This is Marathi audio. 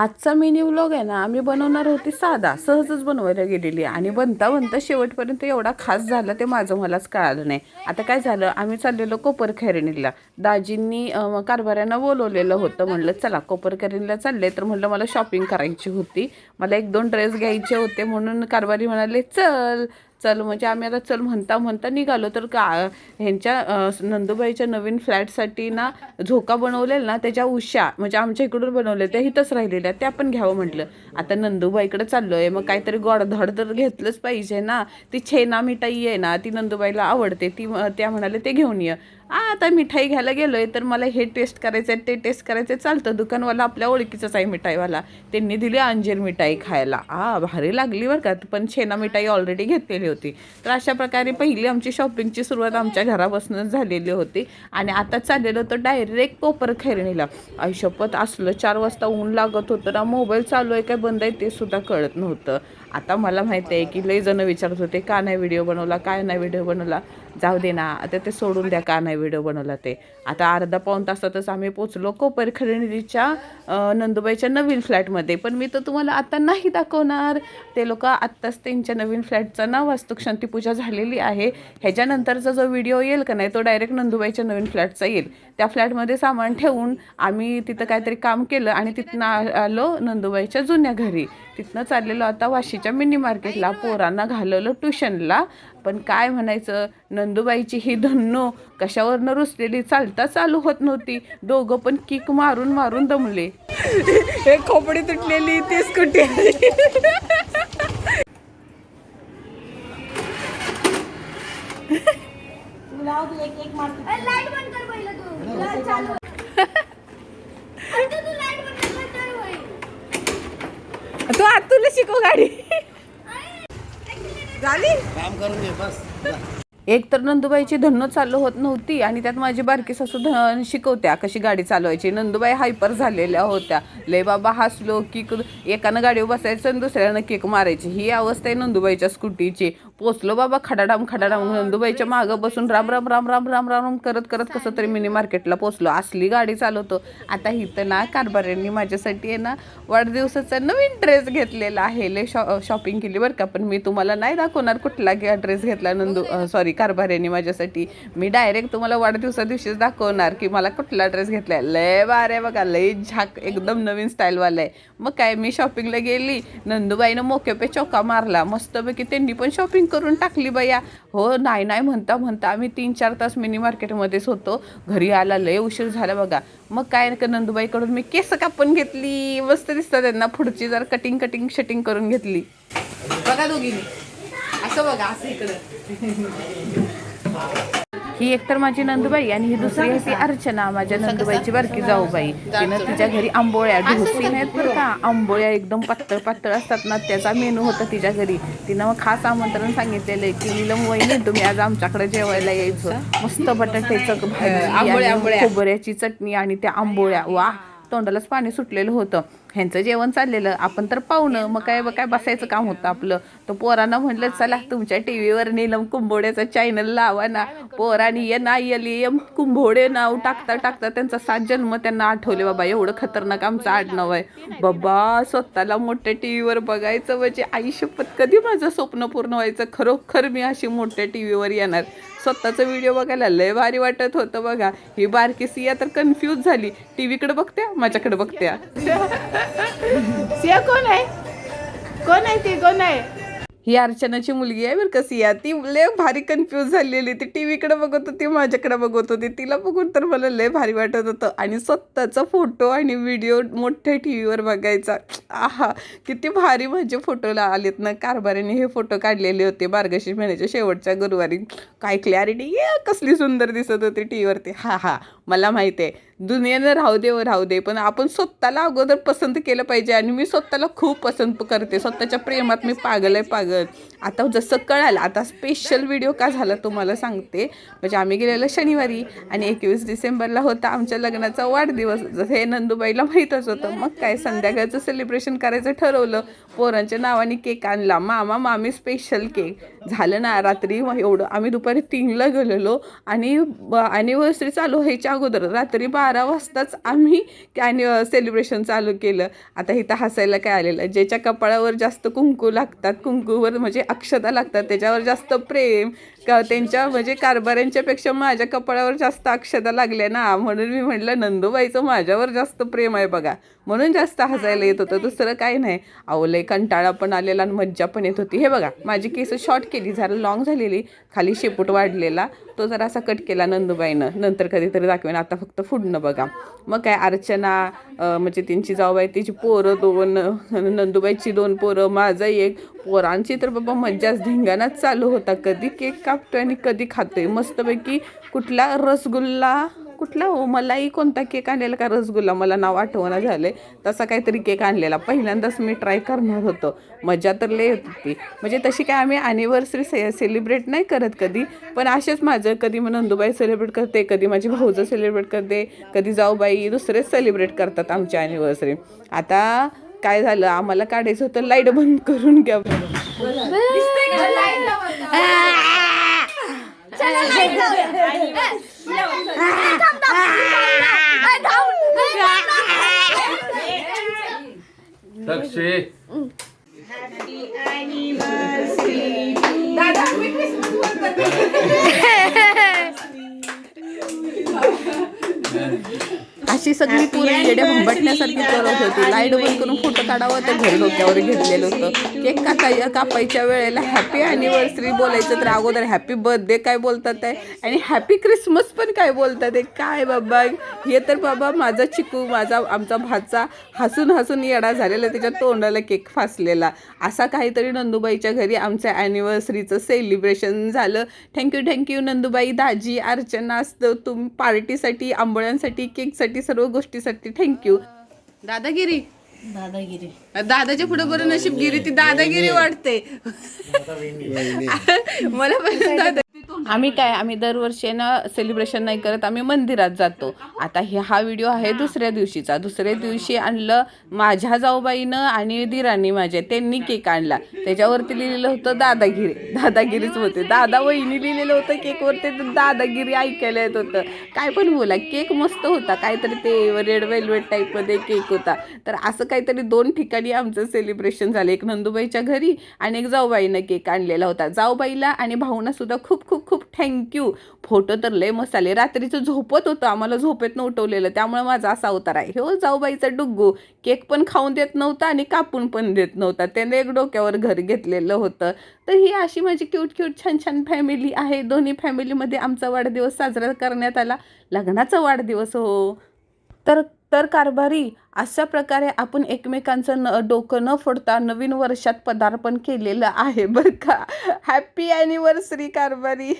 आजचा मिनी व्लॉग आहे ना आम्ही बनवणार होती साधा सहजच बनवायला गेलेली. आणि बनता बनता शेवटपर्यंत एवढा खास झाला ते माझं मलाच कळालं नाही. आता काय झालं आम्ही चाललेलो कोपरखैरणीला दाजींनी अं, कारभाऱ्यांना बोलवलेलं होतं म्हणलं चला कोपरखैरणीला चालले तर म्हणलं मला शॉपिंग करायची होती. मला एक दोन ड्रेस घ्यायचे होते म्हणून कारभारी म्हणाले चल चल म्हणजे आम्ही आता चल म्हणता म्हणता निघालो. तर का ह्यांच्या नंदूबाईच्या नंदुबाईच्या नवीन फ्लॅटसाठी ना झोका बनवलेला ना त्याच्या उशा म्हणजे आमच्या इकडून बनवले त्या इथंच राहिलेल्या त्या पण घ्यावं म्हटलं. आता नंदुबाईकडे आहे मग काहीतरी गोडधड तर घेतलंच पाहिजे ना. ती छेना मिठाई आहे ना ती नंदुबाईला आवडते. ती त्या म्हणाले ते घेऊन ये. आता मिठाई घ्यायला गेलो आहे तर मला हे टेस्ट करायचं आहे ते टेस्ट करायचं आहे चालतं दुकानवाला आपल्या ओळखीचाच आहे मिठाईवाला. त्यांनी दिली अंजीर मिठाई खायला. आ भारी लागली बरं का. पण छेना मिठाई ऑलरेडी घेतलेली होती. तर अशा प्रकारे पहिली आमची शॉपिंगची सुरुवात आमच्या घरापासूनच झालेली होती. आणि आता चाललेलो होतं डायरेक्ट कोपर खैरणीला. आयुष्यपत असलं चार वाजता ऊन लागत होतं ना मोबाईल चालू आहे काय बंद आहे ते सुद्धा कळत नव्हतं. आता मला माहिती आहे की लई जण विचारत होते का नाही व्हिडिओ बनवला? काय नाही व्हिडिओ बनवला? जाऊ दे ना आता ते सोडून द्या का नाही व्हिडिओ बनवला ते. आता अर्धा पाऊण तासातच आम्ही पोचलो कोपरखरणीच्या नंदुबाईच्या नवीन फ्लॅटमध्ये. पण मी तर तुम्हाला आता नाही दाखवणार. ते लोक आत्ताच त्यांच्या नवीन फ्लॅटचा ना वास्तुशांती पूजा झालेली आहे. ह्याच्यानंतरचा जो व्हिडिओ येईल का नाही तो डायरेक्ट नंदुबाईच्या नवीन फ्लॅटचा येईल. त्या फ्लॅटमध्ये सामान ठेवून आम्ही तिथं काहीतरी काम केलं आणि तिथनं आ- आलो नंदुबाईच्या जुन्या घरी. तिथनं चाललेलो आता वाशीच्या मिनी मार्केटला पोरांना घालवलं ट्युशनला पण काय म्हणायचं नंदुबाईची ही धन्नो कशावरनं रुसलेली? चालता चालू होत नव्हती. दोघं पण किक मारून मारून दमले. हे खोपडी तुटलेली ती स्कूटी लाइट बंद कर पहिलं तू. तुला चालू आता तू लाइट बंद कर तर होईल. तू आत तुला शिकव गाडी. झाली? काम करून घे बस. एक तर नंदुबाईची धन्न चालू होत नव्हती आणि त्यात माझी बारकी सासू धन शिकवत्या कशी गाडी चालवायची. नंदुबाई हायपर झालेल्या होत्या. लय बाबा हसलो किक एकानं गाडीवर बसायचं आणि दुसऱ्यानं किक मारायची. ही अवस्था आहे नंदुबाईच्या स्कूटीची. पोचलो बाबा खडाडाम खडाडाम. नंदुबाईच्या मागं बसून राम राम राम राम राम राम करत करत कसं तरी मिनी मार्केटला पोचलो. असली गाडी चालवतो. आता इथं ना कारभाऱ्यांनी माझ्यासाठी आहे ना वाढदिवसाचा नवीन ड्रेस घेतलेला आहे. लय शॉ शॉपिंग केली बरं का. पण मी तुम्हाला नाही दाखवणार कुठला ड्रेस घेतला नंदू सॉरी कारभाऱ्यांनी माझ्यासाठी. मी डायरेक्ट तुम्हाला वाढदिवसा दिवशीच दाखवणार की मला कुठला ड्रेस घेतलाय. लय बारे बघा लय झाक एकदम नवीन स्टाईलवाला आहे. मग काय मी शॉपिंगला गेली नंदूबाईनं मोकेपे चौका मारला. मस्तपैकी त्यांनी पण शॉपिंग करून टाकली बाया. हो नाही नाही म्हणता म्हणता आम्ही तीन चार तास मिनी मार्केटमध्येच होतो. घरी आला लय उशीर झाला बघा. मग काय का नंदुबाईकडून मी केस कापून घेतली. मस्त दिसतात त्यांना. पुढची जर कटिंग कटिंग शटिंग करून घेतली. बघा दोघींनी. असं बघा असं इकडं ही एकतर माझी नंदुबाई आणि ही दुसरी ती अर्चना माझ्या नंदुबाईची बारकी जाऊबाई. तिनं तिच्या घरी आंबोळ्या ढोसी नाहीत बरं का? आंबोळ्या एकदम पातळ पातळ असतात ना त्याचा मेनू होता तिच्या घरी. तिनं मग खास आमंत्रण सांगितलेलं आहे की नीलम वहिनी तुम्ही आज आमच्याकडे जेवायला यायचं. मस्त बटाट्याचं खोबऱ्याची चटणी आणि त्या आंबोळ्या. वा तोंडालाच पाणी सुटलेलं होतं. ह्यांचं जेवण चाललेलं. आपण तर पाहुणं मग काय काय बसायचं काम होतं आपलं. तर पोरांना म्हटलं चला तुमच्या टी व्हीवर नीलम कुंभोड्याचा चॅनल लावा ना. पोरांनी ये ना एम कुंभोडे नाव टाकता टाकता त्यांचा सात जन्म त्यांना आठवले बाबा एवढं खतरनाक आमचं आडनाव आहे. बाबा स्वतःला मोठ्या टी व्हीवर बघायचं म्हणजे आयुष्यपत कधी माझं स्वप्न पूर्ण व्हायचं? खरोखर मी अशी मोठ्या टी व्हीवर येणार. स्वतःचा व्हिडिओ बघायला लय भारी वाटत होतं बघा. ही बारकी सिया तर कन्फ्यूज झाली. टी व्हीकडे बघत्या? माझ्याकडे बघत्या? सिया कोण आहे? कोण आहे ती? कोण आहे? ही अर्चनाची मुलगी आहे बरं कशी या ती लय भारी कन्फ्यूज झालेली. ती टी व्हीकडे बघत होती माझ्याकडे बघत होती. तिला बघून तर मला लय भारी वाटत होतं. आणि स्वतःचा फोटो आणि व्हिडिओ मोठ्या टी व्हीवर बघायचा. आहा किती भारी माझे फोटोला आलेत ना. कारभाऱ्याने हे फोटो काढलेले होते मार्गशीर्ष महिन्याच्या शेवटच्या गुरुवारी. काय क्लॅरिटी कसली सुंदर दिसत होती टी व्हीवरती हा हा मला माहिती आहे. दुनियेनं राहू दे व राहू दे. पण आपण स्वतःला अगोदर पसंत केलं पाहिजे आणि मी स्वतःला खूप पसंत करते. स्वतःच्या प्रेमात मी पागल आहे पागल. आता जसं कळालं आता स्पेशल व्हिडिओ का झाला तुम्हाला सांगते. म्हणजे आम्ही गेलेलो शनिवारी आणि एकवीस डिसेंबरला होता आमच्या लग्नाचा वाढदिवस. जसं हे नंदुबाईला माहीतच होतं. मग काय संध्याकाळचं सेलिब्रेशन करायचं ठरवलं. पोरांच्या नावाने केक आणला. मामा मामी स्पेशल केक झालं ना रात्री एवढं. आम्ही दुपारी तीनला गेलेलो आणि ॲनिव्हर्सरी चालू व्हायच्या अगोदर. रात्री बारा बारा वाजताच आम्ही कॅनि सेलिब्रेशन चालू केलं. आता इथं हसायला काय आलेलं? ज्याच्या कपाळावर जास्त कुंकू लागतात कुंकूवर म्हणजे अक्षता लागतात त्याच्यावर जास्त प्रेम. का त्यांच्या म्हणजे कारभाऱ्यांच्यापेक्षा माझ्या कपाळावर जास्त अक्षता लागल्या ना? म्हणून मी म्हटलं नंदूबाईचं माझ्यावर जास्त प्रेम आहे बघा. म्हणून जास्त हसायला येत होतं. दुसरं काही नाही. अवलय कंटाळा पण आलेला आणि मज्जा पण येत होती. हे बघा माझी केस शॉर्ट केली जरा लॉंग झालेली. खाली शेपूट वाढलेला. तो जरा असा कट केला नंदूबाईनं. नंतर कधीतरी दाखवेन. आता फक्त फुडणं बघा. मग काय अर्चना म्हणजे त्यांची जाऊबाई तिची पोरं दोन नंदूबाईची दोन पोरं माझं एक. पोरांची तर बाबा मज्जाच धिंगाणाच चालू होता. कधी केक कापतोय आणि कधी खातोय. मस्तपैकी कुठला रसगुल्ला कुठला हो? मलाही कोणता केक आणलेला? का रसगुल्ला? मला नाव आठवणा झालंय. तसा काहीतरी केक आणलेला. पहिल्यांदाच मी ट्राय करणार होतो. मजा तर लय होती. म्हणजे तशी काय आम्ही ॲनिव्हर्सरी से सेलिब्रेट नाही करत कधी. पण असेच माझं. कधी मग नंदुबाई सेलिब्रेट करते कधी माझी भाऊजं सेलिब्रेट करते कधी जाऊबाई दुसरेच सेलिब्रेट करतात आमची ॲनिव्हर्सरी आता काय झालं? आम्हाला काढायचं होतं. लाइट बंद करून घ्या. चला लाइट लावूया. अशी सगळी पुरण येड्या भंबटण्यासारखी करत होती. लाइट बंद करून फोटो काढावं तर घर डोक्यावर घेतलेलं होतं. केक कापाय कापायच्या वेळेला हॅपी अॅनिव्हर्सरी बोलायचं तर अगोदर हॅपी बर्थडे काय बोलतात आहे आणि हॅपी क्रिसमस पण काय बोलतात आहे काय बाबा? हे तर बाबा माझा चिकू माझा आमचा भाचा हसून हसून येडा झालेला त्याच्या तोंडाला केक फासलेला. असा काहीतरी नंदुबाईच्या घरी आमच्या अॅनिव्हर्सरीचं सेलिब्रेशन झालं. Thank you thank you Nandubai. दाजी अर्चना स- तुम पार्टीसाठी आंबोळ्यांसाठी केकसाठी सर्व गोष्टीसाठी. थँक्यू दादागिरी. दादागिरी. दादाच्या पुढे बरं नशीबगिरी ती दादागिरी वाटते मला पण दादा आम्ही काय आम्ही दरवर्षी ना सेलिब्रेशन नाही करत आम्ही मंदिरात जातो. आता हे हा व्हिडिओ आहे दुसऱ्या दिवशीचा. दुसऱ्या दिवशी आणलं माझ्या जाऊबाईनं आणि दिरांनी माझ्या त्यांनी केक आणला. त्याच्यावरती लिहिलेलं होतं दादागिरी. दादागिरीच होते. दादा वहिनी लिहिलेलं होतं केकवरती तर दादागिरी ऐकायला येत होतं. काय पण बोला केक मस्त होता. काहीतरी ते रेड वेल्वेट टाईपमध्ये केक होता. तर असं काहीतरी दोन ठिकाणी आमचं सेलिब्रेशन झालं. एक नंदुबाईच्या घरी आणि एक जाऊबाईनं केक आणलेला होता. जाऊबाईला आणि भाऊना सुद्धा खूप खूप खूप थँक्यू फोटो तर लय मसाले रात्रीचं झोपत होतं. आम्हाला झोपेतनं उठवलेलं त्यामुळे माझा असा अवतार आहे. हो जाऊबाईचा डुग्गू. केक पण खाऊन देत नव्हता आणि कापून पण देत नव्हता. त्याने एक डोक्यावर घर घेतलेलं होतं. तर ही अशी माझी क्यूट क्यूट छान छान फॅमिली आहे. दोन्ही फॅमिलीमध्ये आमचा वाढदिवस साजरा करण्यात आला. लग्नाचा वाढदिवस हो. तर तर कारभारी अशा प्रकारे आपण एकमेकांचं न डोकं न फोडता नवीन वर्षात पदार्पण केलेलं आहे बरं का? Happy anniversary कारभारी.